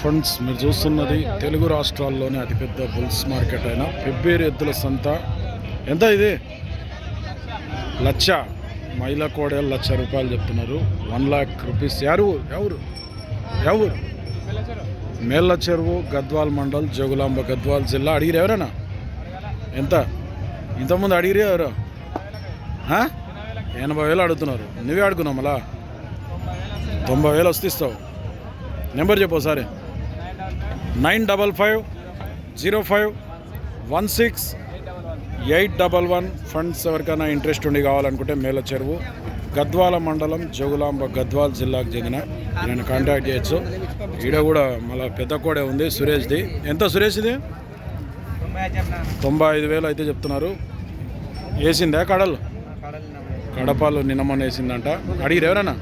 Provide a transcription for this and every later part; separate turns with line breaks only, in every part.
Friends మీరు చూస్తున్నది తెలుగు రాష్ట్రాల్లోనే అతిపెద్ద బుల్స్ మార్కెట్ అయిన పెబ్బేరు ఎద్దుల సంత. ఎంత ఇది? లచ్చ. మైల కోడే లక్ష రూపాయలు చెప్తున్నారు. One lakh rupees. ఎవరు? ఎవరు? ఎవరు? మేళ్ళ చెరువు గద్వాల్ మండల్ జోగులాంబ గద్వాల్ జిల్లా. అడిగిరు ఎవరైనా? ఎంత? ఇంతకుముందు అడిగిరే ఎవరు? ఎనభై వేలు అడుగుతున్నారు. నువ్వే అడుగున్నావు మళ్ళా? తొంభై వేలు వస్తే ఇస్తావు. నెంబర్ చెప్పు ఒకసారి. Nine double five zero five one six eight double one. Funds ఎవరికైనా ఇంట్రెస్ట్ ఉండి కావాలనుకుంటే మేల చెరువు గద్వాల మండలం జోగులాంబ గద్వాల్ జిల్లాకు చెందిన నేను కాంటాక్ట్ చేయొచ్చు. ఈడ కూడా మళ్ళీ పెద్ద కోడే ఉంది సురేష్ది. ఎంత సురేష్ ఇది? తొంభై ఐదు వేలు అయితే చెప్తున్నారు. వేసిందా కడలు? కడపాలు నిన్నమన్న వేసిందంట. అడిగిరు ఎవరన్నా?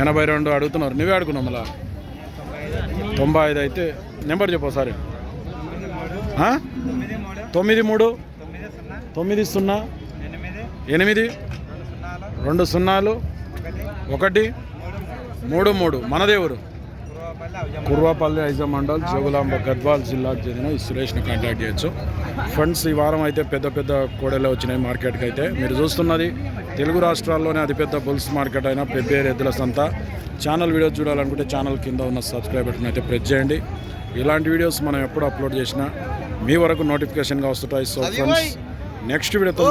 ఎనభై రెండు అడుగుతున్నారు. నువ్వే అడుగున్నావు మళ్ళా? తొంభై ఐదు అయితే నెంబర్ చెప్పు ఒకసారి. తొమ్మిది మూడు తొమ్మిది సున్నా ఎనిమిది రెండు సున్నాలు ఒకటి మూడు మూడు. మనదేవురు కుర్వాపల్లి ఐజా మండల్ జోగులాంబ గద్వాల్ జిల్లాకు చెందిన ఈ సురేష్ని కాంటాక్ట్ చేయొచ్చు. ఫండ్స్ ఈ వారం అయితే పెద్ద పెద్ద కోడెలు వచ్చినాయి మార్కెట్కి అయితే. మీరు చూస్తున్నది తెలుగు రాష్ట్రాల్లోనే అతిపెద్ద బుల్స్ మార్కెట్ అయిన పెబ్బేరు ఎద్దుల సంత. ఛానల్ వీడియోస్ చూడాలనుకుంటే ఛానల్ కింద ఉన్న సబ్స్క్రైబ్ బటన్ అయితే ప్రెస్ చేయండి. ఇలాంటి వీడియోస్ మనం ఎప్పుడు అప్లోడ్ చేసినా మీ వరకు నోటిఫికేషన్గా వస్తుంటాయి. సో ఫ్రెండ్స్ నెక్స్ట్ వీడియోతో